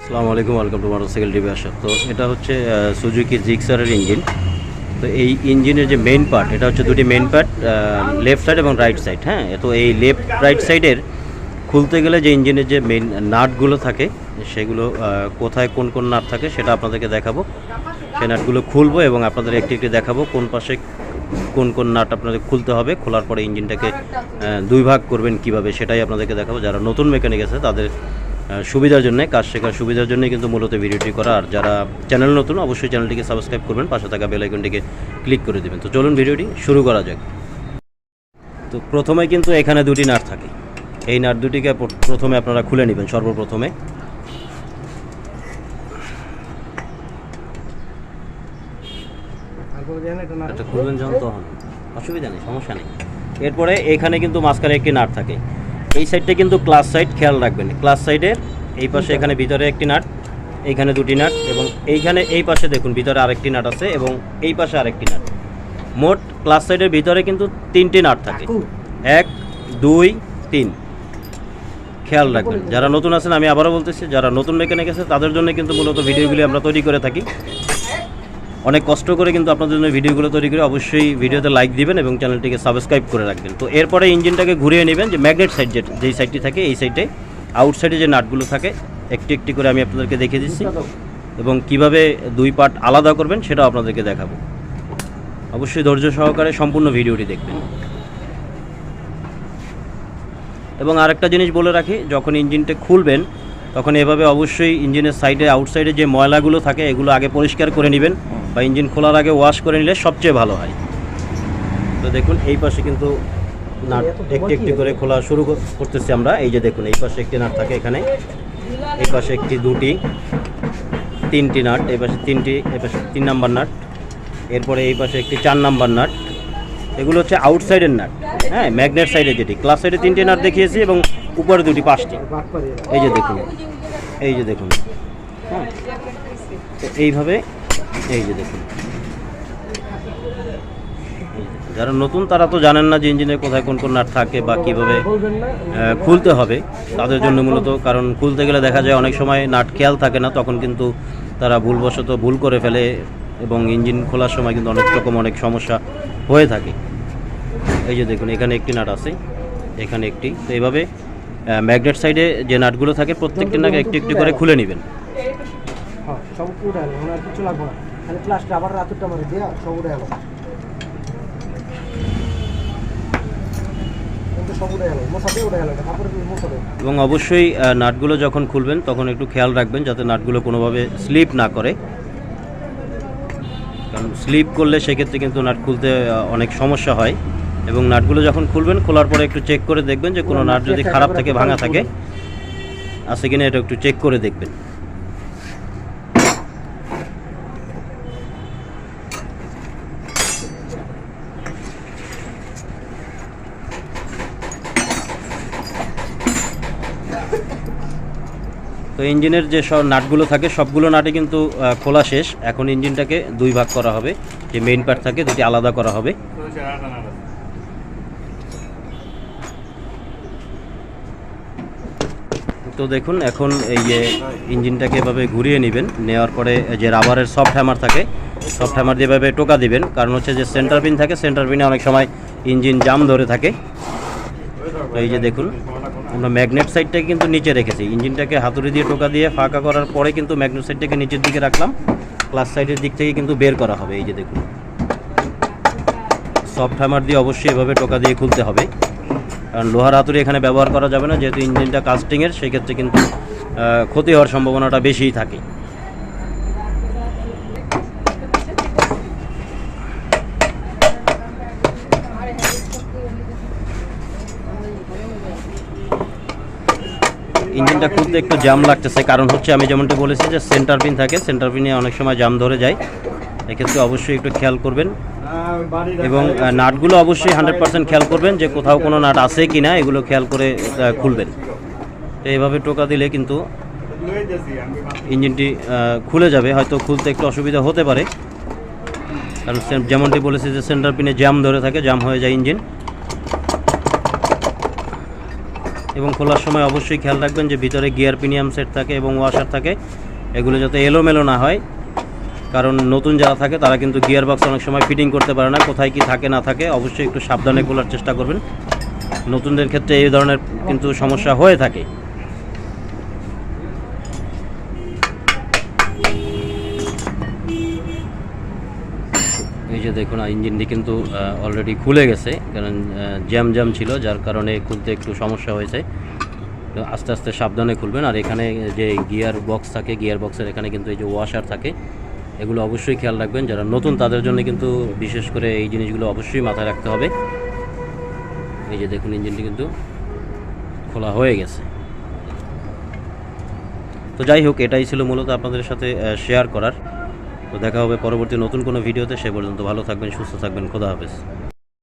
আসসালামু আলাইকুম welcome to motorcycle TV আসা। তো এটা হচ্ছে সুজুকি জিক্সারের ইঞ্জিন তো এই ইঞ্জিনের যে মেইন পার্ট এটা হচ্ছে দুটি মেইন পার্ট লেফট সাইড এবং রাইট সাইড হ্যাঁ? তো এই লেফট রাইট সাইডের খুলতে গেলে যে ইঞ্জিনের যে মেইন নাটগুলো থাকে, সেগুলো কোথায় কোন কোন নাট থাকে সেটা আপনাদেরকে দেখাবো। সেই নাটগুলো খুলবো এবং আপনাদের একটি একটি দেখাবো, কোন পাশে কোন কোন নাট আপনাদের খুলতে হবে। খোলার পরে ইঞ্জিনটাকে দুই ভাগ করবেন কীভাবে সেটাই আপনাদেরকে দেখাবো। যারা নতুন মেকানিক আছে, তাদের সুবিধার জন্য, কাজ শেখার সুবিধার জন্য কিন্তু মূলত ভিডিওটি করা। আর যারা চ্যানেল নতুন, অবশ্যই চ্যানেলটিকে সাবস্ক্রাইব করবেন, পাশে থাকা বেল আইকনটিকে ক্লিক করে দেবেন। তো চলুন ভিডিওটি শুরু করা যাক। তো প্রথমে কিন্তু এখানে দুটি নাট থাকে। এই নাট দুটিকে প্রথমে আপনারা খুলে নেবেন, সর্বপ্রথমে। এটা খুলবেন যখন তখন। অসুবিধা নেই, সমস্যা নেই। এরপরে এখানে কিন্তু মাঝখানে একটি নাট থাকে। এই সাইডটা কিন্তু ক্লাস সাইড খেয়াল রাখবেন। ক্লাস সাইডের এই পাশে এখানে ভিতরে একটি নাট এইখানে দুটি নাট এবং এইখানে এই পাশে দেখুন ভিতরে আরেকটি নাট আছে এবং এই পাশে আরেকটি নাট। মোট ক্লাস সাইডের ভিতরে কিন্তু তিনটি নাট থাকে। এক দুই তিন। খেয়াল রাখবেন। যারা নতুন আছেন আমি আবারও বলতেছি যারা নতুন মেকানিক আছে তাদের জন্য কিন্তু মূলত ভিডিওগুলি আমরা তৈরি করে থাকি। অনেক কষ্ট করে কিন্তু আপনাদের জন্য ভিডিওগুলো তৈরি করে অবশ্যই ভিডিওতে লাইক দিবেন এবং চ্যানেলটিকে সাবস্ক্রাইব করে রাখবেন। তো এরপরে ইঞ্জিনটাকে ঘুরিয়ে নেবেন যে ম্যাগনেট সাইড যে যেই সাইডটি থাকে, এই সাইডে আউটসাইডে যে নাটগুলো থাকে, একটি একটি করে আমি আপনাদেরকে দেখিয়ে দিচ্ছি এবং কীভাবে দুই পার্ট আলাদা করবেন সেটাও আপনাদেরকে দেখাবো। অবশ্যই ধৈর্য সহকারে সম্পূর্ণ ভিডিওটি দেখবেন। এবং আরেকটা জিনিস বলে রাখি, যখন ইঞ্জিনটা খুলবেন, তখন এভাবে অবশ্যই ইঞ্জিনের সাইডে আউটসাইডে যে ময়লাগুলো থাকে, এগুলো আগে পরিষ্কার করে নেবেন। বা ইঞ্জিন খোলার আগে ওয়াশ করে নিলে সবচেয়ে ভালো হয়। তো দেখুন, এই পাশে কিন্তু নাট একটি একটি করে খোলা শুরু করতেছি আমরা। এই যে দেখুন, এই পাশে একটি নাট থাকে এখানে। এই পাশে একটি দুটি, তিনটি নাট, এই পাশে তিনটি, এই পাশে তিন নাম্বার নাট। এরপরে এই পাশে একটি চার নাম্বার নাট। এগুলো হচ্ছে আউটসাইডের নাট। হ্যাঁ ম্যাগনেট সাইডে যেটি। ক্লাস সাইডে তিনটি নাট দেখিয়েছি এবং উপরে দুটি পাঁচটি। এই যে দেখুন, এই যে দেখুন। হ্যাঁ এইভাবে এই যে দেখুন। যারা নতুন, তারা তো জানেন না যে ইঞ্জিনের কোথায় কোন কোন নাট থাকে বা কীভাবে খুলতে হবে। তাদের জন্য মূলত, কারণ খুলতে গেলে দেখা যায় অনেক সময় নাট খেয়াল থাকে না, তখন কিন্তু তারা ভুলবশত ভুল করে ফেলে এবং ইঞ্জিন খোলার সময় কিন্তু অনেক রকম অনেক সমস্যা হয়ে থাকে। এই যে দেখুন, এখানে একটি নাট আছে, এখানে একটি। তো এইভাবে ম্যাগনেট সাইডে যে নাটগুলো থাকে, প্রত্যেকটি নাট একটি একটি করে খুলে নেবেন। সব উঠে গেল কিছু লাগবে না। খালি ক্লাসটা আবার রাতেরটা মারে দিয়া সব উঠে গেল এবং অবশ্যই নাটগুলো যখন খুলবেন তখন একটু খেয়াল রাখবেন যাতে নাটগুলো কোনোভাবে স্লিপ না করে। কারণ স্লিপ করলে সেক্ষেত্রে কিন্তু নাট খুলতে অনেক সমস্যা হয়। এবং নাটগুলো যখন খুলবেন খোলার পরে একটু চেক করে দেখবেন যে কোনো নাট যদি খারাপ থাকে ভাঙা থাকে আছে কিনা এটা একটু চেক করে দেখবেন। তো ইঞ্জিনের যে সব নাটগুলো থাকে, সবগুলো নাটে কিন্তু খোলা শেষ। এখন ইঞ্জিনটাকে দুই ভাগ করা হবে। যে মেইন পার্ট থাকে, দুটি আলাদা করা হবে। তো দেখুন, এখন এই যে ইঞ্জিনটাকে এভাবে ঘুরিয়ে নেবেন। নেওয়ার পরে যে রাবারের সফট হ্যামার থাকে সফট হ্যামার দিয়ে এভাবে টোকা দিবেন। কারণ হচ্ছে যে সেন্টার পিন থাকে সেন্টার পিনে অনেক সময় ইঞ্জিন জাম ধরে থাকে। এই যে দেখুন আমরা ম্যাগনেট সাইডটাকে কিন্তু নিচে রেখেছি। ইঞ্জিনটাকে হাতুড়ি দিয়ে টোকা দিয়ে ফাঁকা করার পরে কিন্তু ম্যাগনেট সাইডটাকে নিচের দিকে রাখলাম। ক্লাস সাইডের দিক থেকে কিন্তু বের করা হবে, এই যে দেখুন। সফট হ্যামার দিয়ে অবশ্যই এভাবে টোকা দিয়ে খুলতে হবে। কারণ লোহার হাতুড়ি এখানে ব্যবহার করা যাবে না, যেহেতু ইঞ্জিনটা কাস্টিংয়ের সেক্ষেত্রে কিন্তু ক্ষতি হওয়ার সম্ভাবনাটা বেশিই থাকে। ইঞ্জিনটা খুলতে একটু জাম লাগতেছে। কারণ হচ্ছে আমি যেমনটা বলেছি যে সেন্টার পিন থাকে সেন্টার পিনে অনেক সময় জাম ধরে যায়। এক্ষেত্রে অবশ্যই একটু খেয়াল করবেন। এবং নাটগুলো অবশ্যই হান্ড্রেড পার্সেন্ট খেয়াল করবেন যে কোথাও কোনো নাট আছে কি না এগুলো খেয়াল করে খুলবেন। তো এইভাবে টোকা দিলে কিন্তু ইঞ্জিনটি খুলে যাবে। হয়তো খুলতে একটু অসুবিধা হতে পারে। কারণ যেমনটি বলেছি যে সেন্টার পিনে জ্যাম ধরে থাকে, জ্যাম হয়ে যায় ইঞ্জিন। এবং খোলার সময় অবশ্যই খেয়াল রাখবেন যে ভিতরে গিয়ার প্রিমিয়াম সেট থাকে এবং ওয়াশার থাকে। এগুলো যাতে এলোমেলো না হয়, কারণ নতুন যারা থাকে তারা কিন্তু গিয়ার বক্স অনেক সময় ফিটিং করতে পারে না, কোথায় কি থাকে না থাকে অবশ্যই একটু সাবধানে খোলার চেষ্টা করবেন। নতুনদের ক্ষেত্রে এই ধরনের কিন্তু সমস্যা হয়ে থাকে। এই যে দেখুন ইঞ্জিনটি কিন্তু অলরেডি খুলে গেছে, কারণ জ্যাম জ্যাম ছিল, যার কারণে খুলতে একটু সমস্যা হয়েছে। আস্তে আস্তে সাবধানে খুলবেন, আর এখানে যে গিয়ার বক্স থাকে, গিয়ার বক্সের এখানে কিন্তু এই যে ওয়াশার থাকে, এগুলো অবশ্যই খেয়াল রাখবেন। যারা নতুন, তাদের জন্য কিন্তু বিশেষ করে এই জিনিসগুলো অবশ্যই মাথায় রাখতে হবে। এই যে দেখুন, ইঞ্জিনটি কিন্তু খোলা হয়ে গেছে। তো যাই হোক, এটাই ছিল মূলত আপনাদের সাথে শেয়ার করার। তো দেখা হবে পরবর্তী নতুন কোনো ভিডিওতে। সে পর্যন্ত ভালো থাকবেন, সুস্থ থাকবেন, খোদা হাফেজ।